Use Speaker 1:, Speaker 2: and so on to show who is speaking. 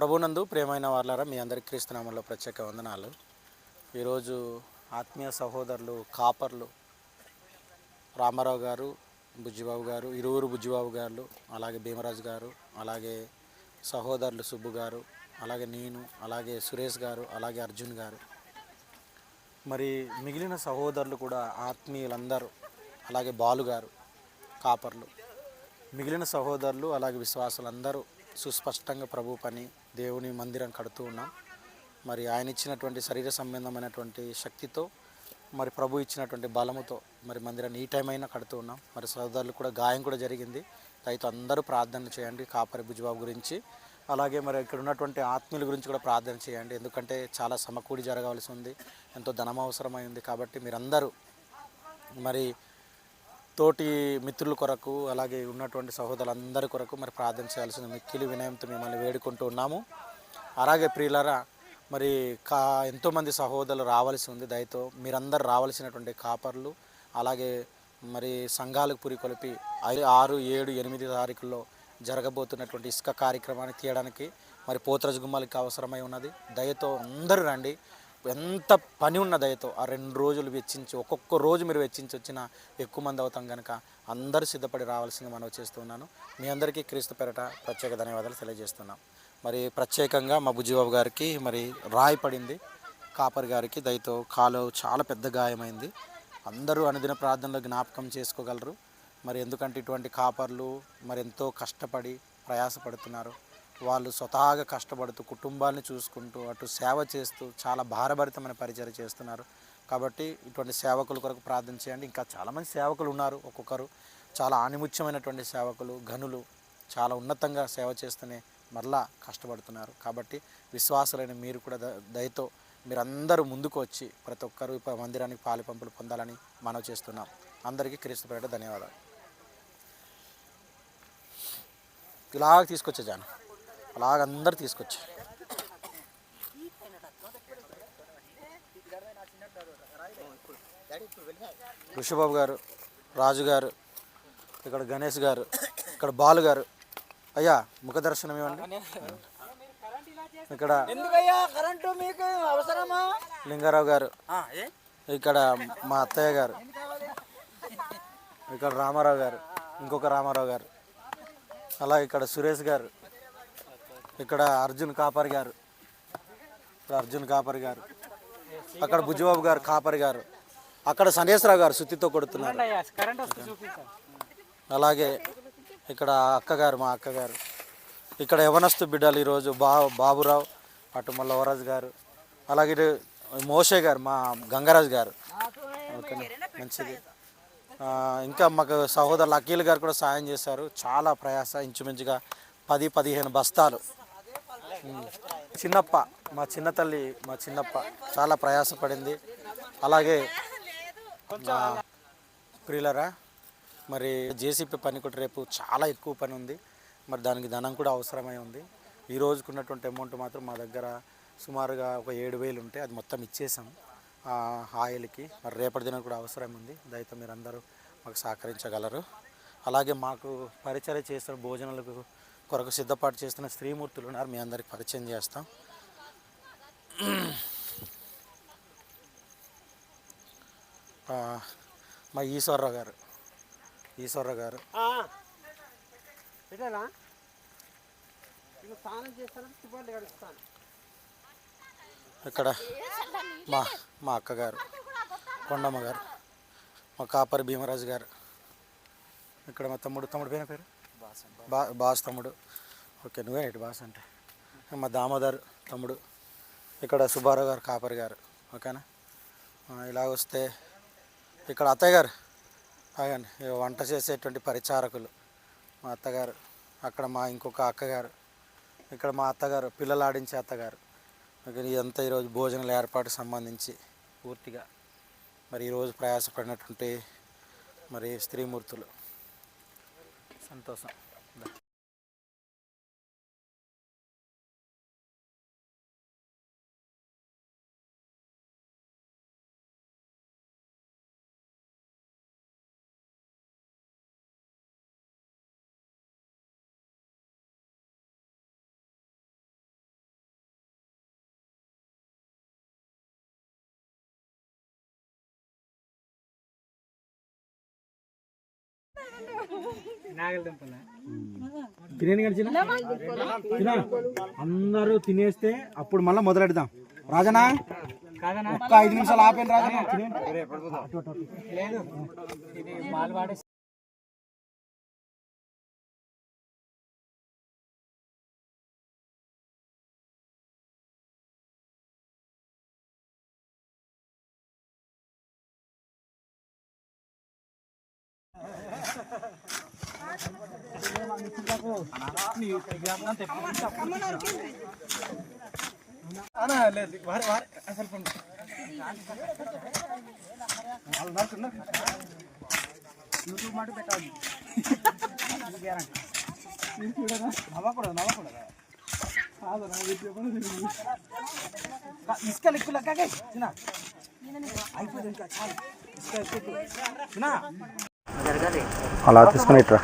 Speaker 1: ప్రభునందు ప్రేమైన వాళ్ళారా మీ అందరి క్రీస్తునామంలో ప్రత్యేక వందనాలు. ఈరోజు ఆత్మీయ సహోదరులు కాపర్లు రామారావు గారు బుజ్జిబాబు గారు ఇరువురు బుజ్జిబాబు గారు అలాగే భీమరాజు గారు అలాగే సహోదరులు సుబ్బు గారు అలాగే నేను అలాగే సురేష్ గారు అలాగే అర్జున్ గారు. మరి మిగిలిన సహోదరులు కూడా ఆత్మీయులందరూ అలాగే బాలు గారు కాపర్లు. మిగిలిన సహోదరులు అలాగే విశ్వాసులందరూ సుస్పష్టంగా ప్రభు పని దేవుని మందిరం కడుతూ ఉన్నాం. మరి ఆయన ఇచ్చినటువంటి శరీర సంబంధమైనటువంటి శక్తితో మరి ప్రభు ఇచ్చినటువంటి బలముతో మరి మందిరాన్ని ఈ టైం అయినా కడుతూ ఉన్నాం. మరి సోదరులు కూడా గాయం కూడా జరిగింది. రైతు అందరూ ప్రార్థన చేయండి కాపరి బుజ్జిబాబు గురించి. అలాగే మరి ఇక్కడ ఉన్నటువంటి ఆత్మీయుల గురించి కూడా ప్రార్థన చేయండి. ఎందుకంటే చాలా సమకూడి జరగవలసి ఉంది. ఎంతో ధనం అవసరమైంది కాబట్టి మీరందరూ మరి తోటి మిత్రుల కొరకు అలాగే ఉన్నటువంటి సహోదరులందరి కొరకు మరి ప్రార్థన చేయాల్సిన మిక్కిలి వినయంతో మిమ్మల్ని వేడుకుంటూ ఉన్నాము. అలాగే ప్రియులరా మరి కా ఎంతోమంది సహోదరులు రావాల్సి ఉంది దయతో. మీరందరూ రావాల్సినటువంటి కాపర్లు అలాగే మరి సంఘాలకు పురికొలిపి ఐదు ఆరు ఏడు ఎనిమిది తారీఖుల్లో జరగబోతున్నటువంటి ఇసుక కార్యక్రమాన్ని తీయడానికి మరి పోతరజు గుమ్మలకి అవసరమై ఉన్నది. దయతో అందరూ రండి. ఎంత పని ఉన్న దయతో ఆ రెండు రోజులు వెచ్చించి ఒక్కొక్క రోజు మీరు వెచ్చించి వచ్చిన ఎక్కువ మంది అవుతాం కనుక అందరూ సిద్ధపడి రావాల్సింది మనం చేస్తున్నాను మీ అందరికీ క్రీస్తు పెరట ప్రత్యేక ధన్యవాదాలు తెలియజేస్తున్నాం. మరి ప్రత్యేకంగా మా బుజ్జిబాబు గారికి మరి రాయి పడింది. కాపర్ గారికి దయతో కాలు చాలా పెద్ద గాయమైంది. అందరూ అనుదిన ప్రార్థనలో జ్ఞాపకం చేసుకోగలరు. మరి ఎందుకంటే ఇటువంటి కాపర్లు మరి ఎంతో కష్టపడి ప్రయాసపడుతున్నారు. వాళ్ళు స్వతహాగా కష్టపడుతూ కుటుంబాన్ని చూసుకుంటూ అటు సేవ చేస్తూ చాలా భారభరితమైన పరిచయం చేస్తున్నారు. కాబట్టి ఇటువంటి సేవకుల కొరకు ప్రార్థన చేయండి. ఇంకా చాలామంది సేవకులు ఉన్నారు ఒక్కొక్కరు. చాలా ఆనిముత్యమైనటువంటి సేవకులు గనులు చాలా ఉన్నతంగా సేవ చేస్తూనే మరలా కష్టపడుతున్నారు. కాబట్టి విశ్వాసులైన మీరు కూడా ద- దయతో మీరందరూ ముందుకు వచ్చి ప్రతి ఒక్కరూ మందిరానికి పాలిపంపులు పొందాలని మనవి చేస్తున్నాం అందరికీ క్రీస్తు పేరిట ధన్యవాదాలు. ఇలాగ తీసుకొచ్చే జాను. అలాగ అందరు తీసుకొచ్చి ఋషిబాబు గారు రాజు గారు ఇక్కడ గణేష్ గారు ఇక్కడ బాలు గారు. అయ్యా ముఖ దర్శనం ఇవ్వండి. ఇక్కడ లింగారావు గారు. ఇక్కడ మా అత్తయ్య గారు. ఇక్కడ రామారావు గారు. ఇంకొక రామారావు గారు. అలా ఇక్కడ సురేష్ గారు. ఇక్కడ అర్జున్ కాపర్ గారు. అర్జున్ కాపర్ గారు. అక్కడ బుజ్జిబాబు గారు కాపర్ గారు. అక్కడ సందేశ్వరరావు గారు సుత్తితో కొడుతున్నారు. అలాగే ఇక్కడ అక్కగారు మా అక్కగారు. ఇక్కడ యవనస్తు బిడ్డలు ఈరోజు బా బాబురావు అటు మళ్ళీ వరాజు గారు. అలాగే మోషే గారు మా గంగరాజు గారు. ఓకేనా మంచిది. ఇంకా మాకు సహోదరులు అఖిల్ గారు కూడా సాయం చేశారు. చాలా ప్రయాస ఇంచుమించుగా పది పదిహేను బస్తాలు. చిన్నప్ప మా చిన్న తల్లి మా చిన్నప్ప చాలా ప్రయాసపడింది. అలాగే ప్రియులరా మరి జేసీపీ పని కూడా రేపు చాలా ఎక్కువ పని ఉంది. మరి దానికి ధనం కూడా అవసరమై ఉంది. ఈ రోజుకున్నటువంటి అమౌంట్ మాత్రం మా దగ్గర సుమారుగా ఒక ఏడు వేలు ఉంటే అది మొత్తం ఇచ్చేసాం. ఆ ఆయిల్కి మరి రేపటి దినం కూడా అవసరం ఉంది. దయతో మీరు అందరూ మాకు సహకరించగలరు. అలాగే మాకు పరిచయం చేస్తున్న భోజనాలకు కొరకు సిద్ధపాటు చేస్తున్న స్త్రీమూర్తులు ఉన్నారు. మీ అందరికి పరిచయం చేస్తాం. మా ఈశ్వరరావు గారు. ఈశ్వరరావు గారు. ఇక్కడ మా మా అక్కగారు కొండమ్మ గారు మా కాపరి భీమరాజు గారు. ఇక్కడ మా తమ్ముడు తమ్ముడు పేరు పేరు? బా బాస్ తమ్ముడు. ఓకే నువ్వే ఇటు బాస్ అంటే. మా దామోదర్ తమ్ముడు. ఇక్కడ సుబ్బారావు గారు కాపరి గారు. ఓకేనా? ఇలాగ ఇలా వస్తే ఇక్కడ అత్తయ్య గారు. ఆగండి. వంట చేసేటువంటి పరిచారకులు. మా అత్తగారు. అక్కడ మా ఇంకొక అక్కగారు. ఇక్కడ మా అత్తగారు పిల్లలు ఆడించే అత్తగారు ఇదంతా ఈరోజు భోజనాల ఏర్పాటు సంబంధించి పూర్తిగా. మరి ఈరోజు ప్రయాసపడినటువంటి మరి స్త్రీమూర్తులు. సంతోషం. దా.
Speaker 2: తినేది గడిచిన తినా? అందరూ తినేస్తే అప్పుడు మళ్ళీ మొదలెడదాం. రాజనా? ఒక్క ఐదు నిమిషాలు ఆపేను రాజనా. ಯೂಟ್ಯೂಬ್ ಮಾಡಿ ಬೇಕಾಗಿ ಗ್ಯಾರಂಟಿ ನೀವು ಕೊಡೋದ ಕೊಡೋದ ನವ ಕೊಡೋದ ಹೌದು ನಾವು ಯೂಟ್ಯೂಬ್ ಇಸ್ಕಲ್ ಇಕ್ಕಲಕ್ಕಾಗೆ ಚಿನ್ನ ಐದು అలా తీసుకుని ఇట్రా.